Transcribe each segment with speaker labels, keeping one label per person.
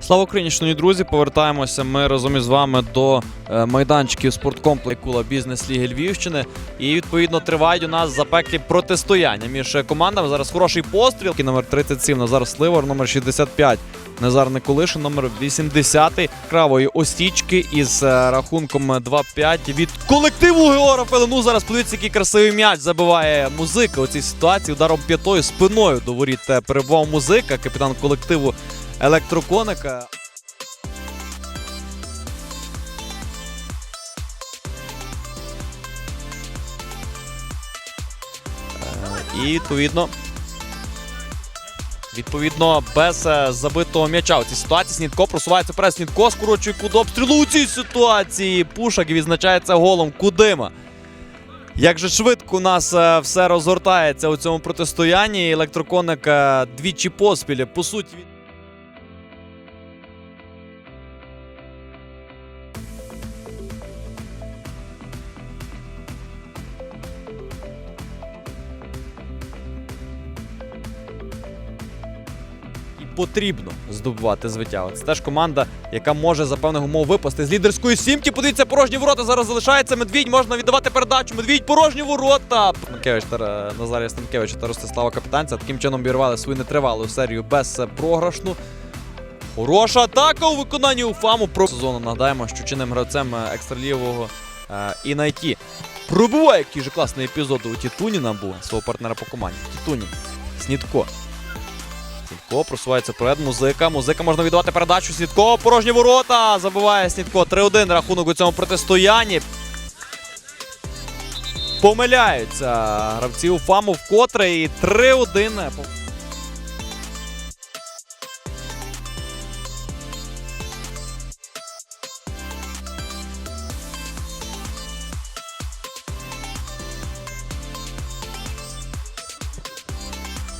Speaker 1: Слава Україні, шановні друзі! Повертаємося ми разом із вами до е, майданчиків спорткомплексу Кула бізнес-ліги Львівщини. І відповідно тривають у нас запеклі протистояння між командами. Зараз хороший постріл. Номер 37 Назар Сливор, номер 65 Назар Николишин, номер 80 Кравої Остічки із е, рахунком 2-5 від колективу Геора Пелену. Зараз подивіться, який красивий м'яч забиває музика у цій ситуації. Ударом п'ятою спиною до воріт е, перебував музика, капітан колективу електроконика. Е, І відповідно. Відповідно, без е, забитого м'яча у цій ситуації Снітко просувається вперед. Снітко скорочує кут обстрілу у цій ситуації. Пушак відзначається голом Кудима. Як же швидко у нас е, все розгортається у цьому протистоянні. Електроконик двічі поспіль. По суті, потрібно здобувати звиття. Це теж команда, яка може за певних умов випасти з лідерської сімки. Подивіться, порожні ворота зараз залишається. Медвідь можна віддавати передачу. Медвідь порожні ворота. Станкевич та Назарія Станкевича та Ростислава Капітанця таким чином обірвали свою нетривалу серію без е, програшну. Хороша атака у виконанні Уфаму про сезону. Нагадаємо, що чинним гравцем е, екстралівого е, і найті. Пробуває який же класний епізод у Тітуніна був свого партнера по команді. Тітунін. Снітко. Снітко просувається перед Музика. Музика можна віддавати передачу. Снітко. Порожні ворота. Забиває Снітко. 3-1 рахунок у цьому протистоянні. Помиляються гравці у Фаму вкотре. І 3-1.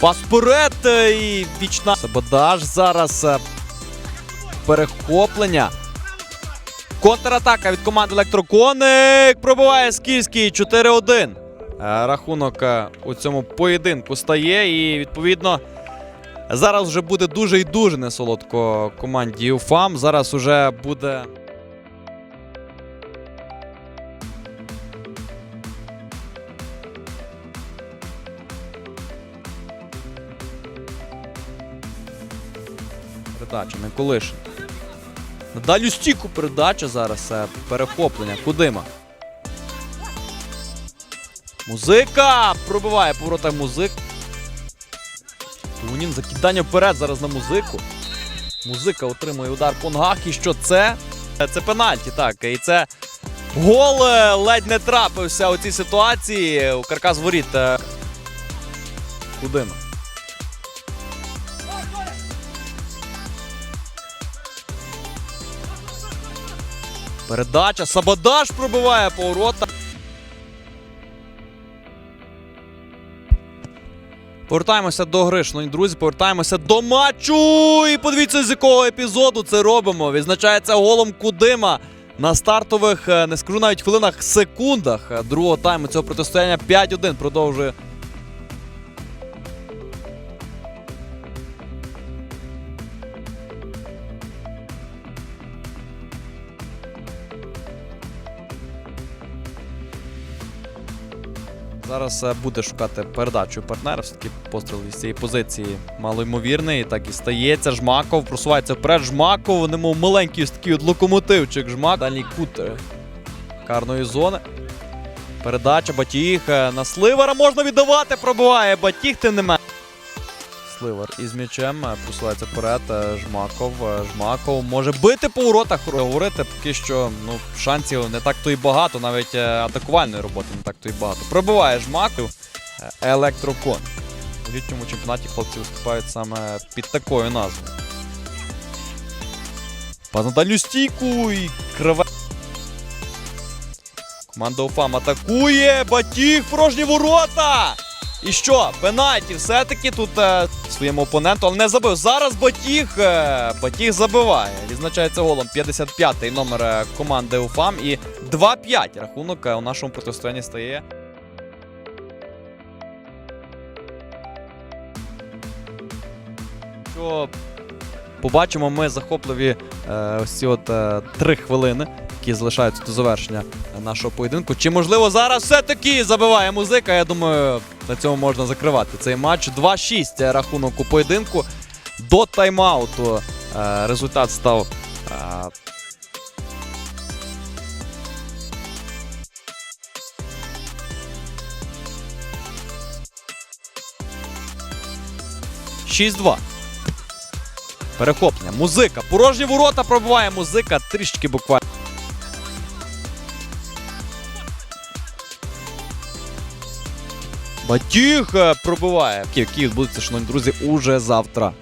Speaker 1: Пас е, і вічна Сабодаж зараз е, перехоплення. Контратака від команди Електроконик. Пробиває Скільський 4-1. Е, Рахунок у цьому поєдинку стає. І відповідно зараз вже буде дуже і дуже несолодко команді УФАМ. Зараз уже буде. Передача Николишин. На дальню стіку передача зараз. е, Перехоплення. Кудима. Музика! Пробиває по воротах музик. Тунін. Закидання вперед зараз на музику. Музика отримує удар по ногах. І що це? Е, Це пенальті, так. І це гол е, ледь не трапився у цій ситуації. У каркас воріт. Кудима. Передача. Сабадаш пробиває поворота. Повертаємося до гри, шановні друзі. Повертаємося до матчу. І подивіться, з якого епізоду це робимо. Відзначається голом Кудима на стартових, е, не скажу навіть хвилинах, секундах е, другого тайму цього протистояння 5-1 продовжує. Зараз е, буде шукати передачу партнера. Все-таки постріл із цієї позиції малоймовірний. Так і стається. Жмаков просувається вперед. Жмаков, немов маленький ось такий от локомотивчик. Жмак. Дальній кут е, карної зони. Передача Батіг е, на сливера можна віддавати. Пробиває Батіг, тим не менше. Сливар із м'ячем е, просувається вперед. е, Жмаков. е, Жмаков може бити по воротах. Говорити поки що ну, шансів не так то і багато, навіть атакувальної роботи не так то і багато. Пробиває Жмаков. Електрокон. У літньому чемпіонаті хлопці виступають саме під такою назвою. Пас на стійку і криве. Команда УФАМ атакує. Батіг, порожні ворота! І що? Пенальті все-таки тут своєму опоненту, але не забив. Зараз Батіг. Е, Батіг забиває. Відзначається голом 55-й номер е, команди УФАМ. І 2-5 рахунок е, у нашому протистоянні стає. Що побачимо ми захопливі ось ці от три хвилини, які залишаються до завершення нашого поєдинку. Чи можливо зараз все-таки забиває музика? Я думаю, на цьому можна закривати цей матч. 2-6 рахунок у поєдинку. До тайм-ауту е, результат став. е, Шість-два. Перехоплення. Музика. Порожні ворота пробиває музика. Трішки буквально. Батіг е, пробиває. Київ, Київ будеться, шановні друзі, уже завтра.